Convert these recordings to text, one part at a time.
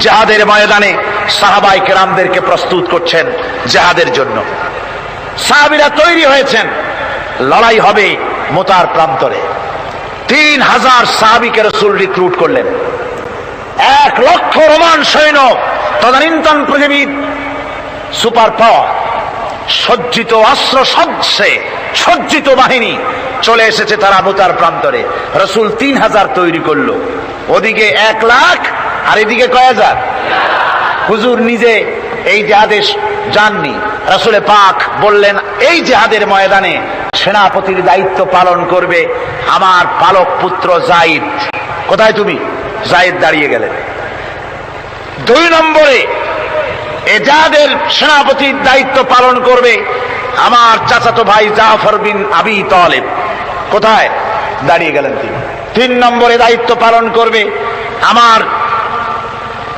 জাহাদের ময়দানে সাহাবাই কেরামদেরকে প্রস্তুত করছেন জাহাদের জন্য। সাহাবিরা তৈরি হয়েছেন। লড়াই হবে মোতার প্রান্তরে। তিন হাজার সাহাবিকে রসুল রিক্রুট করলেন। এক লক্ষ রোমান সৈন্য তদানীন্তন পৃথিবীর সুপার পাওয়ার, সজ্জিত অস্ত্র সজ্জে সজ্জিত বাহিনী চলে এসেছে তারা মোতার প্রান্তরে। রসুল তিন হাজার তৈরি করল। ওদিকে এক লাখ আর এদিকে কয় হাজার? হুজুর নিজে এই জেহাদেশ যাননি। রসুলে পাক বললেন, এই জেহাদের ময়দানে সেনাপতির দায়িত্ব পালন করবে আমার পালক পুত্র জাইদ। কোথায় তুমি? জাইদ দাঁড়িয়ে গেলেন। দুই নম্বরে এজাদের সেনাপতির দায়িত্ব পালন করবে আমার চাচাতো ভাই জাফর বিন আবি তলেব। কোথায়? দাঁড়িয়ে গেলেন তিনি। তিন নম্বরে, দায়িত্ব পালন করবে আমার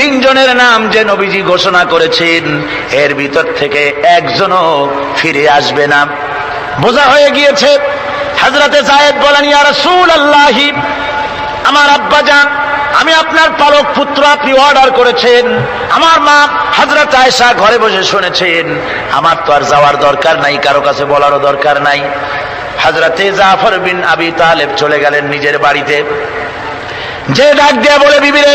তিনজনের নাম যে নবীজি ঘোষণা করেছেন, এর ভিতর থেকে একজনও ফিরে আসবে না। বোঝা হয়ে গিয়েছে হাজরাতে জায়েদ বলেন আমার আব্বা যান আমি আপনার পালক পুত্র আপনি অর্ডার করেছেন, আমার মা হাজরত আয়সা ঘরে বসে শুনেছেন, আমার তো আর যাওয়ার দরকার নাই, কারও কাছে বলারও দরকার নাই। হাজরতে জাফর বিন আবি তালেব চলে গেলেন নিজের বাড়িতে। যে ডাক দেয়া বলে, বিবিরে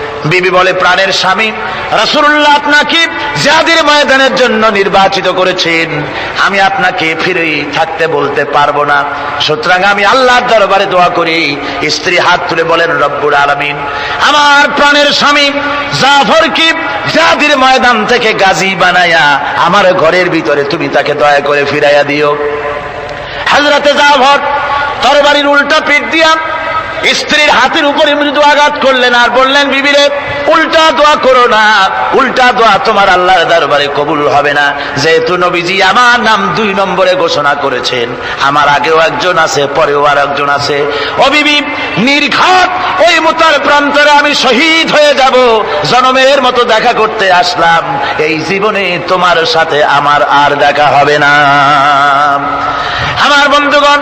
বিবি বলে প্রাণের স্বামী। রাসূলুল্লাহ আপনাকে জাদির ময়দানের জন্য নির্বাচিত করেছেন। আমি আপনাকে ফিরে থাকতে বলতে পারব না। সুতরাং আমি আল্লাহর দরবারে দোয়া করি, স্ত্রী হাত তুলে বলেন রব্বুর আলামিন, আমার প্রাণের স্বামী জাফরকে জাদির ময়দান থেকে গাজী বানায়া আমার ঘরের ভিতরে তুমি তাকে দয়া করে ফিরাইয়া দিও। হাজরাতে জাফর তরবারির উল্টা পিঠ দিয়া স্ত্রীর হাতের উপরে মৃদু আঘাত করলেন আর বললেন, বিবিরে, উল্টা দোয়া করো না। উল্টা দোয়া তোমার আল্লাহর দরবারে কবুল হবে না। যেহেতু নবীজি আমার নাম দুই নম্বরে ঘোষণা করেছেন। আমার আগেও একজন আছে, পরেও আর একজন আছে। ও নির্ঘাত ওই মোতার প্রান্তরে আমি শহীদ হয়ে যাব। জনমের মতো দেখা করতে আসলাম। এই জীবনে তোমার সাথে আমার আর দেখা হবে না। আমার বন্ধুগণ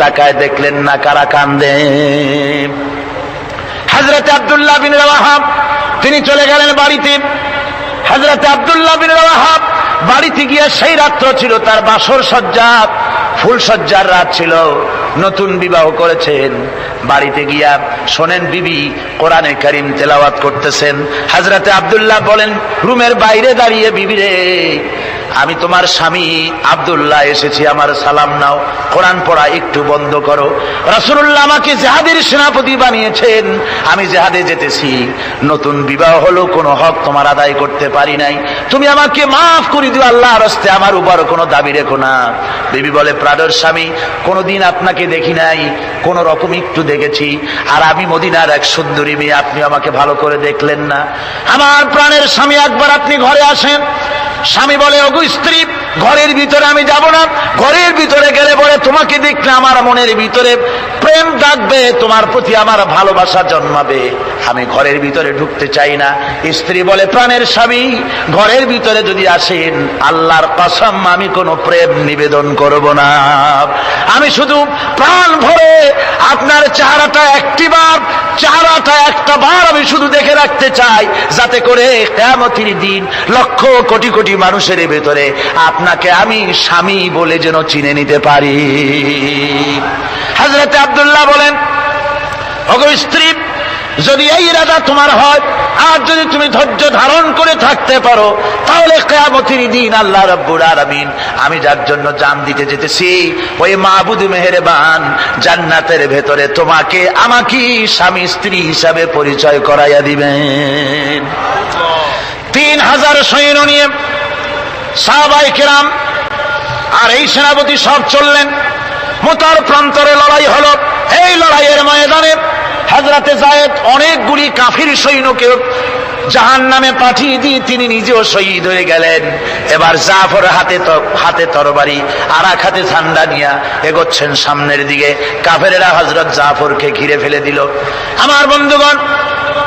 তাকায় দেখলেন না, কারা কান্দে? হাজরত আবদুল্লাহ বিন রাহাব তিনি চলে গেলেন বাড়িতে। হাজরত আবদুল্লাহ বিন রাহাব বাড়িতে গিয়ে সেই রাত্র ছিল, তার বাসর সজ্জা, ফুল সজ্জার রাত ছিল। নতুন বিবাহ করেছেন। বাড়িতে গিয়া শোনেন বিবি কোরআনে করিম তেলাওয়াত করতেছেন। হাজরাতে আবদুল্লাহ বলেন, রুমের বাইরে দাঁড়িয়ে বিবি রে, আমি তোমার স্বামী আবদুল্লাহ, এসেছি, আমার সালাম নাও। কোরআন পড়া একটু বন্ধ করো। রাসুল্লাহ আমাকে জেহাদের সেনাপতি বানিয়েছেন। আমি জেহাদে যেতেছি। নতুন বিবাহ হলো কোনো হক তোমার আদায় করতে পারি নাই। তুমি আমাকে মাফ করে দিও আল্লাহ রস্তে আমার উপর কোনো দাবি রেখো না। বিবি বলে প্রাডর স্বামী, কোনোদিন আপনাকে দেখি নাই, কোন রকম একটু দেখেছি। আর আমি মদিনার এক সুন্দরী মেয়ে, আপনি আমাকে ভালো করে দেখলেন না। আমার প্রাণের স্বামী একবার আপনি ঘরে আসেন। স্বামী বলে, অগু স্ত্রী ঘরের ভিতরে আমি যাব না। ঘরের ভিতরে গেলে পরে তোমাকে দেখলে আমার মনের ভিতরে প্রেম ডাকবে তোমার প্রতি আমার ভালোবাসা জন্মাবে। আমি ঘরের ভিতরে ঢুকতে চাই না। স্ত্রী বলে, প্রাণের স্বামী, ঘরের ভিতরে যদি আসেন, আল্লাহর কসম, আমি কোনো প্রেম নিবেদন করব না। আমি শুধু প্রাণ ভরে আপনার চেহারাটা একটিবার চেহারাটা একটা বার আমি শুধু দেখে রাখতে চাই, যাতে করে কেমতির দিন লক্ষ কোটি কোটি মানুষের ভেতরে আপনাকে আমি স্বামী বলে যেন চিনে নিতে পারি। হাজরতে আব্দুল্লাহ বলেন অগ স্ত্রী, যদি এই ইরাদা তোমার হয়, আর যদি তুমি ধৈর্য ধারণ করে থাকতে পারো, তাহলে কেয়ামতির দিন আল্লাহ রব্বুর আলামিন আমি যার জন্য জান দিতে যেতেছি, ওই মাহবুদ মেহেরবান জান্নাতের ভেতরে তোমাকে আমাকে স্বামী স্ত্রী হিসাবে পরিচয় করাইয়া দিবেন। তিন হাজার সৈন্য নিয়ে সাহাবাই কেরাম আর এই সেনাপতি সব চললেন। মোতার প্রান্তরে লড়াই হল। এই লড়াইয়ের ময়দানে হাজরাতে জায়েদ অনেকগুলি কাফির সৈন্যকে জাহান নামে পাঠিয়ে দিয়ে তিনি নিজেও শহীদ হয়ে গেলেন। এবার জাফর হাতে হাতে তরবারি আর এক হাতে ঠান্ডা নিয়া এগোচ্ছেন সামনের দিকে। কাফেরেরা হজরত জাফরকে ঘিরে ফেলে দিল। আমার বন্ধুগণ,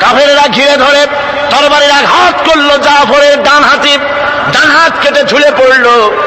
কাফেরেরা ঘিরে ধরে তরবারির আঘাত করল জাফরের ডান হাতে। ডান হাত কেটে ঝুলে পড়ল।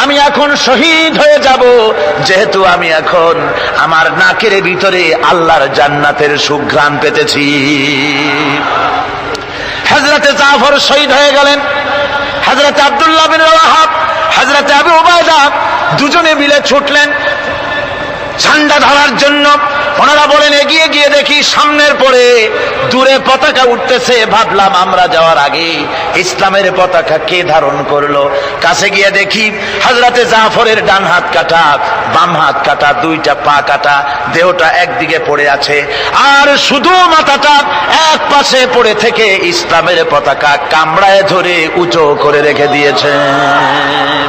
আমি এখন শহীদ হয়ে যাব। যেহেতু আমি এখন আমার নাকের ভিতরে আল্লাহর জান্নাতের সুঘ্রাণ পেতেছি। হাজরাতে জাফর শহীদ হয়ে গেলেন। হজরত আবদুল্লাহ বিন রাহাব হাজরাতে আবু উবায়দা দুজনে মিলে ছুটলেন। ঝান্ডা ধরার জন্য ওনারা বলেন, এগিয়ে গিয়ে দেখি সামনের পরে দূরে পতাকা উঠতেছে। ভাবলাম আমরা যাওয়ার আগে ইসলামের পতাকা কে ধারণ করল? কাছে গিয়ে দেখি হাজরাতে জাফরের ডান হাত কাটা, বাম হাত কাটা, দুইটা পা কাটা, দেহটা একদিকে পড়ে আছে। আর শুধু মাথাটা এক পাশে পড়ে থেকে ইসলামের পতাকা কামড়ায় ধরে উঁচু করে রেখে দিয়েছেন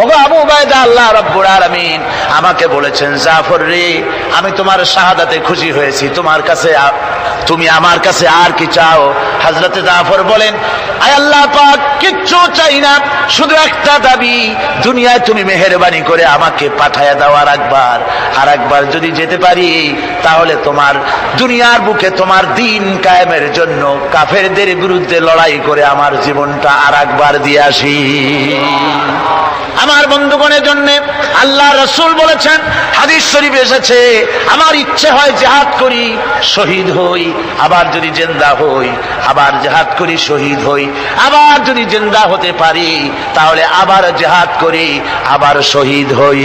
ওগো আবু উবায়দা, আল্লাহ রব্বুল আলামিন আমাকে বলেছেন, জাফর রে, আমি তোমার শাহাদাতে খুশি হয়েছি। তোমার কাছে তুমি আমার কাছে আর কি চাও? হাজরতে জাফর বলেন, আয় আল্লাহ পাক, কিচ্ছু চাই না। শুধু একটা দাবি, দুনিয়ায় তুমি মেহেরবানি করে আমাকে পাঠায়া দাও আর একবার আর একবার যদি যেতে পারি, তাহলে তোমার দুনিয়ার বুকে তোমার দিন কায়েমের জন্য কাফেরদের বিরুদ্ধে লড়াই করে আমার জীবনটা আর একবার দিয়ে আসি। আমার বন্ধুগণের জন্য আল্লাহ রসুল বলেছেন, হাদিস শরীফ এসেছে, আমার ইচ্ছে হয় জেহাদ করি, শহীদ হই, আবার যদি জেন্দা হই, আবার জেহাদ করি, শহীদ হই, আবার যদি জেন্দা হতে পারি, তাহলে আবার জেহাদ করি, আবার শহীদ হই।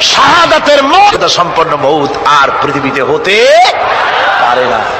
শাহাদাতের মর্যাদা সম্পন্ন মৌত আর পৃথিবীতে হতে পারে না।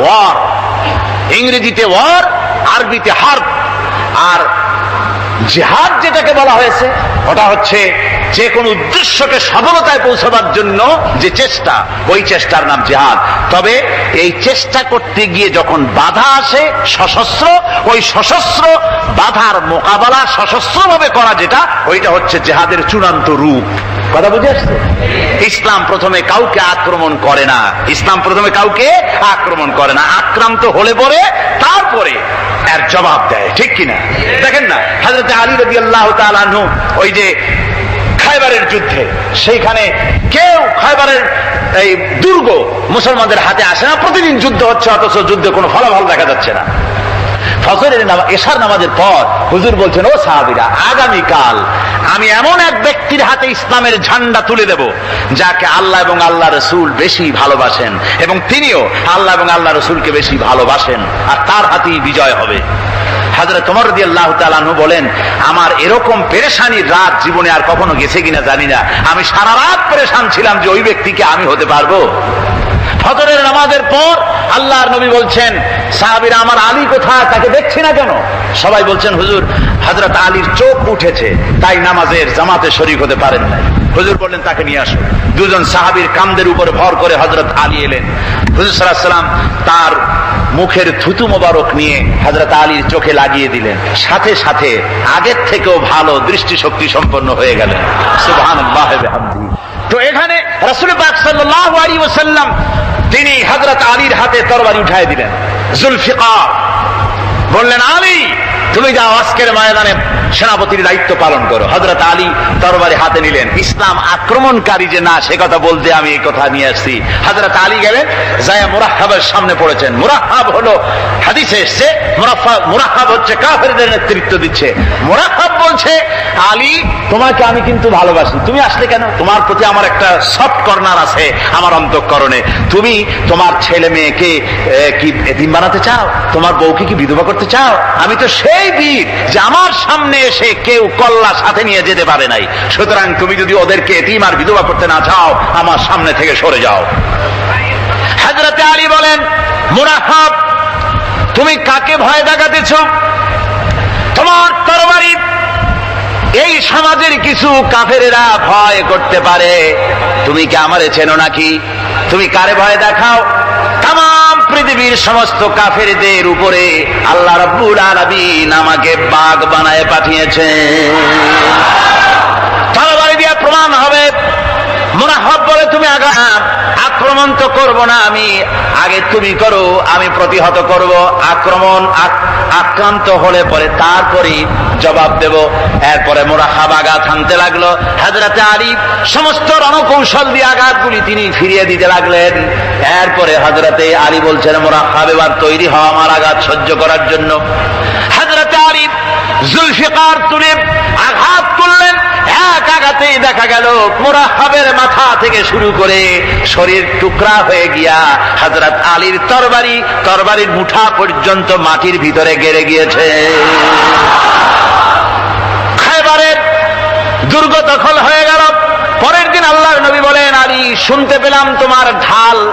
ওয়ার। ইংরেজিতে ওয়ার, আরবিতে হার্ব। আর জেহাদ যেটাকে বলা হয়েছে, ওটা হচ্ছে যে কোনো উদ্দেশ্যকে সফলতায় পৌঁছাবার জন্য যে চেষ্টা, ওই চেষ্টার নাম জেহাদ। তবে এই চেষ্টা করতে গিয়ে যখন বাধা আসে, সশস্ত্র, ওই সশস্ত্র বাধার মোকাবেলা সশস্ত্রভাবে করা যেটা, ওইটা হচ্ছে জেহাদের চূড়ান্ত রূপ। কথা বুঝে আসছে? ইসলাম প্রথমে কাউকে আক্রমণ করে না। ইসলাম প্রথমে কাউকে আক্রমণ করে না। আক্রান্ত হলে পরে, তারপরে এর জবাব দেয়। ঠিক কিনা? দেখেন না হাজরত আলী রবি আল্লাহ তালু ওই যে খাইবারের যুদ্ধে, সেইখানে কেউ খাইবারের এই দুর্গ মুসলমানদের হাতে আসে না। প্রতিদিন যুদ্ধ হচ্ছে, অথচ যুদ্ধে কোনো ফলাফল দেখা যাচ্ছে না। ফজরের নামা এশার নামাজের পর হুজুর বলছেন, ও সাহাবিরা, আগামীকাল আমি এমন এক ব্যক্তির হাতে ইসলামের ঝান্ডা তুলে দেব, যাকে আল্লাহ এবং আল্লাহ রসুল বেশি ভালোবাসেন এবং তিনিও আল্লাহ এবং আল্লাহ রসুলকে বেশি ভালোবাসেন, আর তার হাতেই বিজয় হবে। হাজরে তোমার দিয়ে আল্লাহ বলেন, আমার এরকম পেরেশানির রাত জীবনে আর কখনো গেছে কিনা জানি না। আমি সারা রাত পেরেশান ছিলাম যে ওই ব্যক্তিকে আমি হতে পারব। ফজরের নামাজের পর আল্লাহর নবী বলছেন, সাহাবিরা আমার আলী কোথায়? তাকে দেখছি না কেন? সবাই বলছেন, হুজুর হজরত আলীর চোখ উঠেছে, তাই নামাজের জামাতে শরিক হতে পারেন নাই। হুজুর বললেন, তাকে নিয়ে আসো। দুজন সাহাবীর কামদের উপর ভর করে হজরত আলী এলেন। হুজুর সাল্লাম তার মুখের থুতু মোবারক নিয়ে হজরত আলীর চোখে লাগিয়ে দিলেন। সাথে সাথে আগের থেকেও ভালো দৃষ্টিশক্তি সম্পন্ন হয়ে গেলেন। তো এখানে রসুল পাক সাল্লাল্লাহু আলাইহি ওয়াসাল্লাম তিনি হজরত আলীর হাতে তরবারি উঠায় দিলেন, জুলফিকার। বললেন, আলী, তুমি যাও আজকের ময়দানে। সেনাপতির দায়িত্ব পালন করো। হজরত আলী তরবারি হাতে নিলেন। ইসলাম আক্রমণকারী যে না, সে কথা বলতে আমি এই কথা নিয়ে আসছি। হজরত আলী গেলেন জায়া মুরাহাবের সামনে পড়েছেন। মুরাহাব হলো, হাদিসে এসছে মুরাহাব হচ্ছে কাফেরদের নেতৃত্ব দিচ্ছে। মুরাহাব বলছে, আলী, তোমাকে আমি কিন্তু ভালোবাসি। তুমি আসলে কেন? তোমার প্রতি আমার একটা সফট কর্নার আছে, আমার অন্তঃকরণে। তুমি তোমার ছেলে মেয়েকে কি এদিন বানাতে চাও? তোমার বউকে কি বিধবা করতে চাও? আমি তো সেই বীর যে আমার সামনে এসে কেউ কল্লা সাথে নিয়ে যেতে পারে নাই। সুতরাং তুমি যদি ওদেরকে এতিম আর বিধবা করতে না চাও, আমার সামনে থেকে সরে যাও। হাজরতে আলী বলেন মুরাহাব তুমি কাকে ভয় দেখাতেছ? তোমার তরবারি, এই সমাজের কিছু কাফেরেরা ভয় করতে পারে। তুমি কি আমারে চেনো নাকি? তুমি কারে ভয় দেখাও? তাম পৃথিবীর সমস্ত কাফেরদের উপরে আল্লাহ রব্বুল আলমিন আমাকে বাঘ বানায় পাঠিয়েছে তলবারি দিয়ে প্রমাণ হবে। মুনাহব বলে তুমি আক্রমণ তো করব না আমি। আগে তুমি করো, আমি প্রতিহত করব। আক্রমণ আক্রান্ত হলে পরে তারপরে জবাব দেব। এরপরে মোরাহাব আঘাত হানতে লাগল। হাজরাতে আলী সমস্ত রণকৌশল দিয়ে আঘাতগুলি তিনি ফিরিয়ে দিতে লাগলেন। এরপরে হাজরাতে আলী বলছেন, মোরাহাব, এবার তৈরি হওয়া আমার আঘাত সহ্য করার জন্য। হাজরাতে আলী জুলফিকার তুলে আঘাত করলেন আঘাতেই দেখা গেল মুরাহাবের মাথা থেকে শুরু করে শরীর টুকরা হয়ে গিয়া হজরত আলীর তরবারি, তরবারির মুঠা পর্যন্ত মাটির ভিতরে গেড়ে গিয়েছে। খাইবারের দুর্গ দখল হয়ে গেল। পরের দিন আল্লাহর নবী বলেন, আলী, শুনতে পেলাম তোমার ঢাল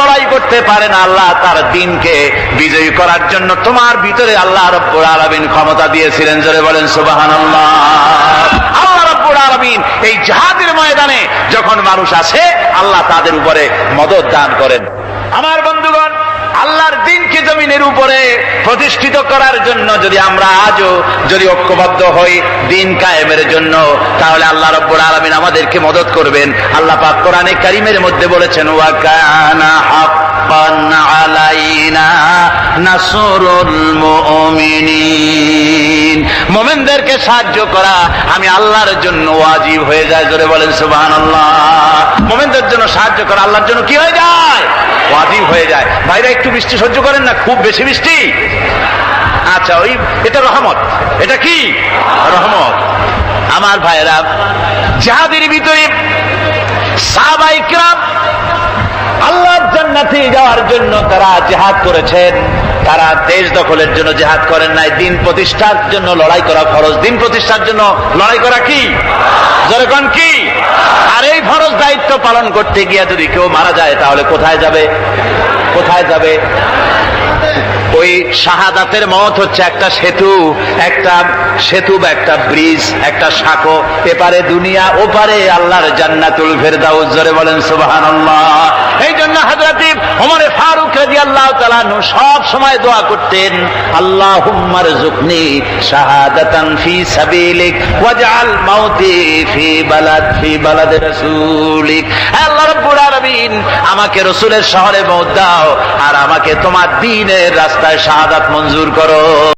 লড়াই করতে পারে না। আল্লাহ তার দিনকে বিজয়ী করার জন্য তোমার ভিতরে আল্লাহ আলমিন ক্ষমতা দিয়েছিলেন। জোরে বলেন সুবাহান আল্লাহ রব্বুল আলমিন এই ময়দানে যখন মানুষ আসে, আল্লাহ তাদের উপরে মদত দান করেন। আমার জমিনের উপরে প্রতিষ্ঠিত করার জন্য যদি আমরা আজও যদি ঐক্যবদ্ধ হই, দিন কায়েমের জন্য, তাহলে আল্লাহ রব্বুল আলমিন আমাদেরকে মদত করবেন। আল্লাহ পাক কোরআনে কারিমের মধ্যে বলেছেন মোমেনদেরকে সাহায্য করা আমি আল্লাহর জন্য ওয়াজিব হয়ে যায়, জোরে বলেন সুবহানাল্লাহ। মোমেনদের জন্য সাহায্য করা আল্লাহর জন্য কি হয়ে যায়? ওয়াজিব হয়ে যায়। ভাইরা, একটু বৃষ্টি সহ্য করেন না, খুব বেশি বৃষ্টি। আচ্ছা ওই, এটা রহমত। এটা কি? রহমত। আমার ভাইরা যাহাদের ভিতরে সাহাবাইকরাম আল্লাহর জান্নাতে যাওয়ার জন্য তারা জেহাদ করেছেন। তারা দেশ দখলের জন্য জেহাদ করেন নাই। দিন প্রতিষ্ঠার জন্য লড়াই করা ফরজ। দিন প্রতিষ্ঠার জন্য লড়াই করা কি? যেরকম কি? আর এই ফরজ দায়িত্ব পালন করতে গিয়ে যদি কেউ মারা যায়, তাহলে কোথায় যাবে? কোথায় যাবে? ওই শাহাদাতের মত হচ্ছে একটা সেতু একটা সেতু বা একটা ব্রিজ, একটা সাঁকো। এপারে দুনিয়া, ওপারে আল্লাহর জান্নাতুল ফেরদাউস। জোরে বলেন, সুবহানাল্লাহ। এই জন্য হযরত ওমরে ফারুক রাদিয়াল্লাহু তাআলা আনহু সব সময় দোয়া করতেন আল্লাহুম্মার জুকনি শাহাদাতান ফি সাবিলিক ওয়াজআল মাউতি ফি বালাদ ফি বালাদ রাসূলিক। আল্লাহ রাব্বুল আলামিন, আমাকে রাসূলের শহরে মওত দাও, আর আমাকে তোমার দ্বীনের রাস্তায় শাহাদাত মঞ্জুর করো।